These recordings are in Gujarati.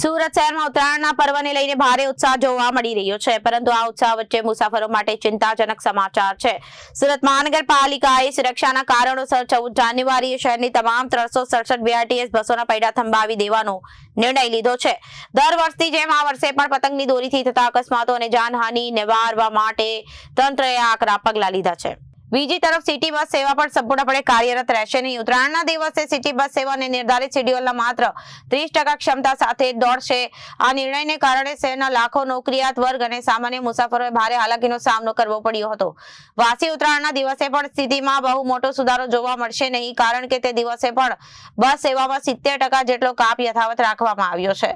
સુરત શહેરમાં ઉત્તરાયણના પર્વને લઈને ભારે ઉત્સાહ જોવા મળી રહ્યો છે, પરંતુ આ ઉત્સાહ વચ્ચે મુસાફરો માટે ચિંતાજનક સમાચાર છે. સુરત મહાનગરપાલિકાએ સુરક્ષાના કારણોસર ચૌદ જાન્યુઆરીએ શહેરની તમામ ત્રણસો સડસઠ બીઆરટીએસ બસોના પૈડા થંભાવી દેવાનો નિર્ણય લીધો છે. દર વર્ષની જેમ આ વર્ષે પણ પતંગની દોરીથી થતા અકસ્માતો અને જાનહાનિ નિવારવા માટે તંત્રએ આકરા પગલાં લીધા છે. બીજી તરફ સિટી બસ સેવા પણ સંપૂર્ણપણે કાર્યરત રહેશે. નહીં ઉત્તરાયણના દિવસે સિટી બસ સેવાને નિર્ધારિત શેડ્યુલના માત્ર ત્રીસ ક્ષમતા સાથે દોડશે. આ નિર્ણયને કારણે શહેરના લાખો નોકરિયાત વર્ગ અને સામાન્ય મુસાફરોએ ભારે હાલાકીનો સામનો કરવો પડ્યો હતો. વાસી ઉત્તરાયણના દિવસે પણ સ્થિતિમાં બહુ મોટો સુધારો જોવા મળશે નહીં, કારણ કે તે દિવસે પણ બસ સેવામાં સિત્તેર જેટલો કાપ યથાવત રાખવામાં આવ્યો છે.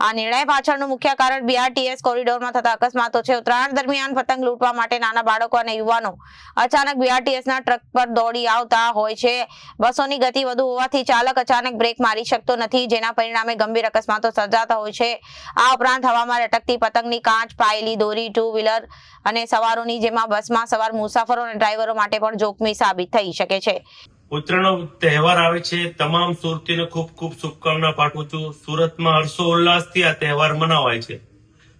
આ નિર્ણય પાછળનું મુખ્ય કારણ બીઆરટીએસ કોરિડોરમાં થતા અકસ્માતો છે. ઉત્તરાયણ દરમિયાન પતંગ લૂંટવા માટે નાના બાળકો અને યુવાનો અચાનક બીઆરટીએસના ટ્રક પર દોડી આવતા હોય છે. બસોની ગતિ વધુ હોવાથી ચાલક અચાનક બ્રેક મારી શકતો નથી, જેના પરિણામે ગંભીર અકસ્માતો સર્જાતા હોય છે. આ ઉપરાંત હવામાં લટકતી પતંગની કાંચ, પાયેલી, દોરી ટુ વ્હીલર અને સવારોની જેમાં બસમાં સવાર મુસાફરો અને ડ્રાઈવરો માટે પણ જોખમી સાબિત થઈ શકે છે. ઉત્તરાયણનો તહેવાર આવે છે. તમામ સુરતીને ખૂબ ખૂબ શુભકામના પાઠવું છું. સુરતમાં હર્ષો ઉલ્લાસથી આ તહેવાર મનાવાય છે.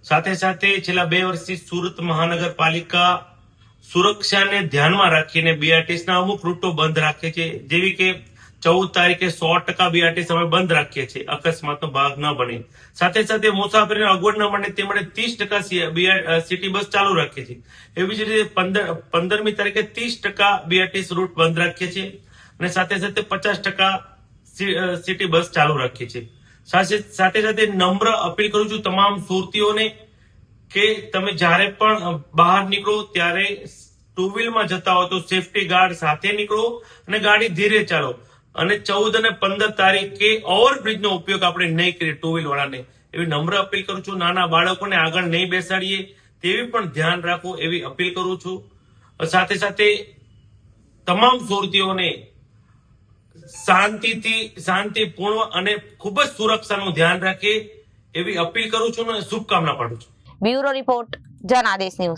સાથે સાથે છેલ્લા બે વર્ષથી સુરત મહાનગરપાલિકા સુરક્ષાને ધ્યાનમાં રાખીને બીઆરટીસના અમુક રૂટો બંધ રાખે છે. જેવી કે ચૌદ તારીખે સો ટકા બીઆરટીસ અમે બંધ રાખીએ છીએ. અકસ્માતનો ભાગ ન બને. સાથે સાથે મુસાફરીને અગવડ ન બને તે માટે ત્રીસ ટકા સિટી બસ ચાલુ રાખીએ છીએ એવી જ રીતે પંદર પંદરમી તારીખે ત્રીસ ટકા બીઆરટીસ રૂટ બંધ રાખીએ છીએ. અને સાથે સાથે પચાસ ટકા સિટી બસ ચાલુ છીએ સાથે સાથે સાથે નમ્ર અપીલ કરું છું તમામ સુરતીઓને કે તમે જ્યારે પણ બહાર નીકળો, ત્યારે ટુ વ્હીલમાં જતા હો તો સેફટી ગાર્ડ સાથે નીકળો અને ગાડી ધીરે ચાલો. અને ચૌદ અને પંદર તારીખે ઓવરબ્રિજનો ઉપયોગ આપણે નહીં કરીએ ટુ વ્હીલ વાળાને. એવી નમ્ર અપીલ કરું છું. નાના બાળકોને આગળ નહીં બેસાડીએ. તેવી પણ ધ્યાન રાખો એવી અપીલ કરું છું. સાથે સાથે તમામ સુરતીઓને શાંતિથી, શાંતિપૂર્ણ અને ખૂબ જ સુરક્ષાનું ધ્યાન રાખે એવી અપીલ કરું છું અને શુભકામના પાડું છું. Bureau report Janadesh news.